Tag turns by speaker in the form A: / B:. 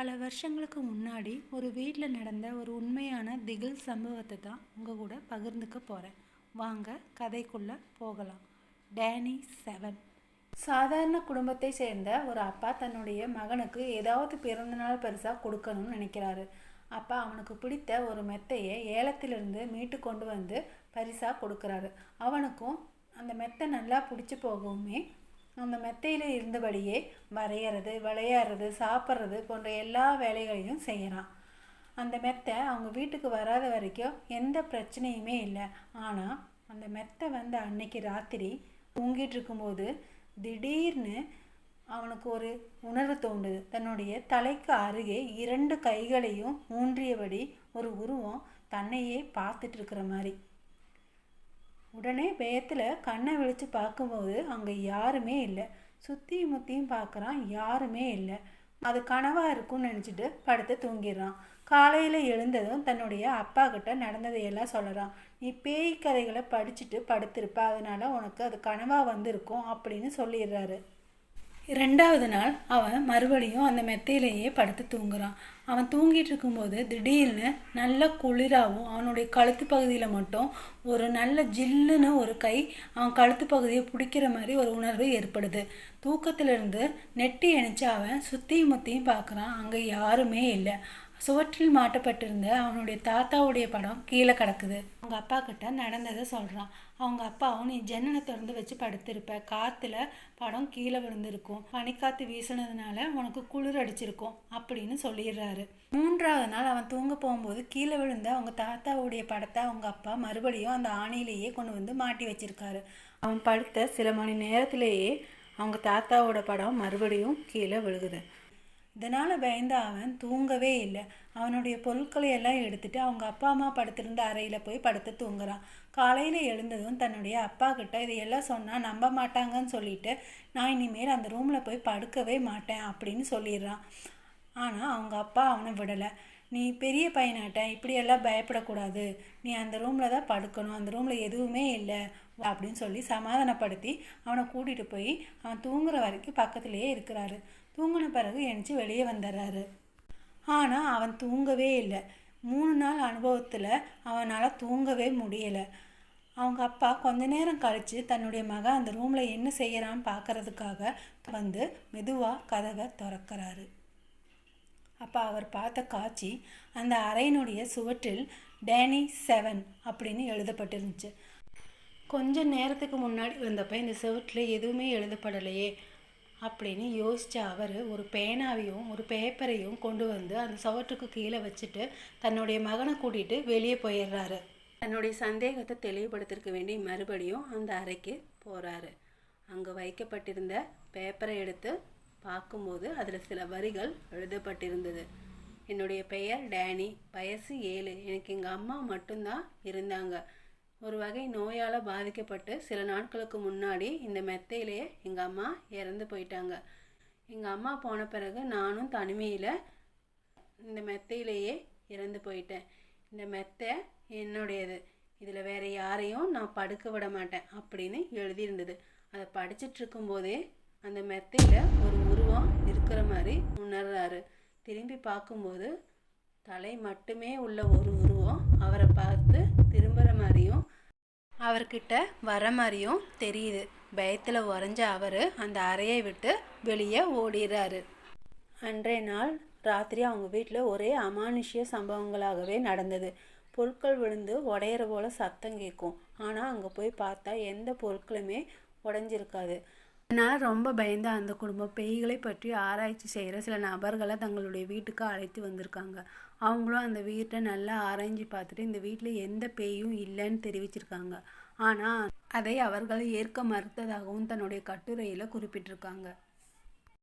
A: பல வருஷங்களுக்கு முன்னாடி ஒரு வீட்டில் நடந்த ஒரு உண்மையான திகில் சம்பவத்தை தான் உங்கள் கூட பகிர்ந்துக்க போகிறேன் வாங்க கதைக்குள்ளே போகலாம். Danny seven. சாதாரண குடும்பத்தை சேர்ந்த ஒரு அப்பா தன்னுடைய மகனுக்கு ஏதாவது பிறந்தநாள் பரிசாக கொடுக்கணும்னு நினைக்கிறாரு. அப்பா அவனுக்கு பிடித்த ஒரு மெத்தையை ஏலத்திலிருந்து மீட்டு கொண்டு வந்து பரிசாக கொடுக்குறாரு. அவனுக்கும் அந்த மெத்தை நல்லா பிடிச்சி போகவுமே அந்த மெத்தையில் இருந்தபடியே வரைகிறது விளையாடுறது சாப்பிட்றது போன்ற எல்லா வேலைகளையும் செய்கிறான் அந்த மெத்தை அவங்க வீட்டுக்கு வராத வரைக்கும் எந்த பிரச்சனையுமே இல்லை. ஆனால் அந்த மெத்தை வந்து அன்னைக்கு ராத்திரி தூங்கிட்டு இருக்கும்போது திடீர்னு அவனுக்கு ஒரு உணர்வு தோண்டுது தன்னுடைய தலைக்கு அருகே இரண்டு கைகளையும் ஊன்றியபடி ஒரு உருவம் தன்னையே பார்த்துட்டு இருக்கிற மாதிரி. உடனே பயத்தில் கண்ணை விழித்து பார்க்கும்போது அங்கே யாருமே இல்லை. சுற்றியும் முத்தியும் பார்க்குறான் யாருமே இல்லை. அது கனவாக இருக்கும்னு நினச்சிட்டு படுத்து தூங்கிடுறான். காலையில் எழுந்ததும் தன்னுடைய அப்பா கிட்ட நடந்ததையெல்லாம் சொல்கிறான் நீ பேய் கதைகளை படிச்சுட்டு படுத்திருப்ப அதனால உனக்கு அது கனவாக வந்திருக்கும் அப்படின்னு சொல்லிடுறாரு. ரெண்டாவது நாள் அவன் மறுபடியும் அந்த மெத்தையிலேயே படுத்து தூங்குறான். அவன் தூங்கிட்டு இருக்கும்போது திடீர்னு நல்ல குளிராகவும் அவனுடைய கழுத்து பகுதியில் மட்டும் ஒரு நல்ல ஜில்லுன்னு ஒரு கை அவன் கழுத்து பகுதியை பிடிக்கிற மாதிரி ஒரு உணர்வு ஏற்படுது. தூக்கத்திலிருந்து நெட்டி எணிச்சு அவன் சுற்றியும் முத்தியும் பார்க்குறான். அங்கே யாருமே இல்லை. சுவற்றில் மாட்டப்பட்டிருந்த அவனுடைய தாத்தாவுடைய படம் கீழே கிடக்குது. அவங்க அப்பா கிட்ட நடந்ததை சொல்கிறான் அவங்க அப்பாவும் நீ ஜன்னலை திறந்து வச்சு படுத்திருப்ப. காற்றுல படம் கீழே விழுந்திருக்கும். பனிக்காற்று வீசினதுனால உனக்கு குளிர் அடிச்சிருக்கும். அப்படின்னு சொல்லிடுறாரு. மூன்றாவது நாள் அவன் தூங்க போகும்போது கீழே விழுந்த அவங்க தாத்தாவுடைய படத்தை அவங்க அப்பா மறுபடியும் அந்த ஆணையிலேயே கொண்டு வந்து மாட்டி வச்சிருக்காரு. அவன் படுத்த சில மணி நேரத்திலேயே அவங்க தாத்தாவோட படம் மறுபடியும் கீழே விழுகுது. இதனால் பயந்த அவன் தூங்கவே இல்லை. அவனுடைய பொருட்களை எல்லாம் எடுத்துட்டு அவங்க அப்பா அம்மா படுத்திருந்த அறையில் போய் படுத்து தூங்குறான். காலையில் எழுந்ததும் தன்னுடைய அப்பா கிட்ட இதையெல்லாம் சொன்னால் நம்ப மாட்டாங்கன்னு சொல்லிட்டு நான் இனிமேல் அந்த ரூமில் போய் படுக்கவே மாட்டேன் அப்படின்னு சொல்லிடுறான். ஆனால் அவங்க அப்பா அவனை விடலை. நீ பெரிய பையனாட்ட இப்படியெல்லாம் பயப்படக்கூடாது. நீ அந்த ரூமில் தான் படுக்கணும். அந்த ரூமில் எதுவுமே இல்லை. அப்படின்னு சொல்லி சமாதானப்படுத்தி அவனை கூட்டிகிட்டு போய் அவன் தூங்குற வரைக்கும் பக்கத்துலேயே இருக்கிறாரு. தூங்கின பிறகு எழுந்துச்சி வெளியே வந்துடுறாரு. ஆனால் அவன் தூங்கவே இல்லை. மூணு நாள் அனுபவத்தில் அவனால் தூங்கவே முடியலை. அவங்க அப்பா கொஞ்ச நேரம் கழித்து தன்னுடைய மகன் அந்த ரூமில் என்ன செய்கிறான்னு பார்க்கறதுக்காக வந்து மெதுவாக கதவை திறக்கிறாரு. அப்போ அவர் பார்த்த காட்சி அந்த அறையினுடைய சுவற்றில் டேனி செவன் அப்படின்னு எழுதப்பட்டிருந்துச்சு. கொஞ்ச நேரத்துக்கு முன்னாடி வந்தப்போ இந்த சுவற்றில் எதுவுமே எழுதப்படலையே அப்படின்னு யோசித்த அவர் ஒரு பேனாவையும் ஒரு பேப்பரையும் கொண்டு வந்து அந்த சுவற்றுக்கு கீழே வச்சுட்டு தன்னுடைய மகனை கூட்டிகிட்டு வெளியே போயிடுறாரு. தன்னுடைய சந்தேகத்தை தெளிவுபடுத்திருக்க வேண்டி மறுபடியும் அந்த அறைக்கு போகிறாரு அங்கே வைக்கப்பட்டிருந்த பேப்பரை எடுத்து பார்க்கும்போது அதில் சில வரிகள் எழுதப்பட்டிருந்தது. என்னுடைய பெயர் டேனி. வயசு ஏழு. எனக்கு எங்கள் அம்மா மட்டும்தான் இருந்தாங்க. ஒரு வகை நோயால் பாதிக்கப்பட்டு சில நாட்களுக்கு முன்னாடி இந்த மெத்தையிலேயே எங்கள் அம்மா இறந்து போயிட்டாங்க. எங்கள் அம்மா போன பிறகு நானும் தனிமையில் இந்த மெத்தையிலேயே இறந்து போயிட்டேன். இந்த மெத்தை என்னுடையது. இதில் வேறு யாரையும் நான் படுக்க விட மாட்டேன் அப்படின்னு எழுதியிருந்தது. அதை படிச்சுட்டு இருக்கும்போதே அந்த மெத்தையில் ஒரு உருவம் இருக்கிற மாதிரி உணர்றாரு. திரும்பி பார்க்கும்போது தலை மட்டுமே உள்ள ஒரு உருவம் அவரை பார்த்து திரும்புகிற மாதிரியும் அவர்கிட்ட வர மாதிரியும் தெரியுது. பயத்தில் உறைஞ்ச அவர் அந்த அறையை விட்டு வெளியே ஓடிடுறாரு அன்றைய நாள் ராத்திரி அவங்க வீட்டில் ஒரே அமானுஷ்ய சம்பவங்களாகவே நடந்தது. பொருட்கள் விழுந்து உடையிற போல் சத்தம் கேட்கும். ஆனால் அங்கே போய் பார்த்தா எந்த பொருட்களுமே உடஞ்சிருக்காது. அதனால் ரொம்ப பயந்த அந்த குடும்பம். பேய்களை பற்றி ஆராய்ச்சி செய்கிற சில நபர்களை தங்களுடைய வீட்டுக்கு அழைத்து வந்திருக்காங்க. அவங்களும் அந்த வீட்டை நல்லா ஆராய்ஞ்சு பார்த்துட்டு இந்த வீட்டில் எந்த பேயும் இல்லைன்னு தெரிவிச்சிருக்காங்க. ஆனால் அதை அவர்கள் ஏற்க மறுத்ததாகவும் தன்னுடைய கட்டுரையில் குறிப்பிட்டிருக்காங்க.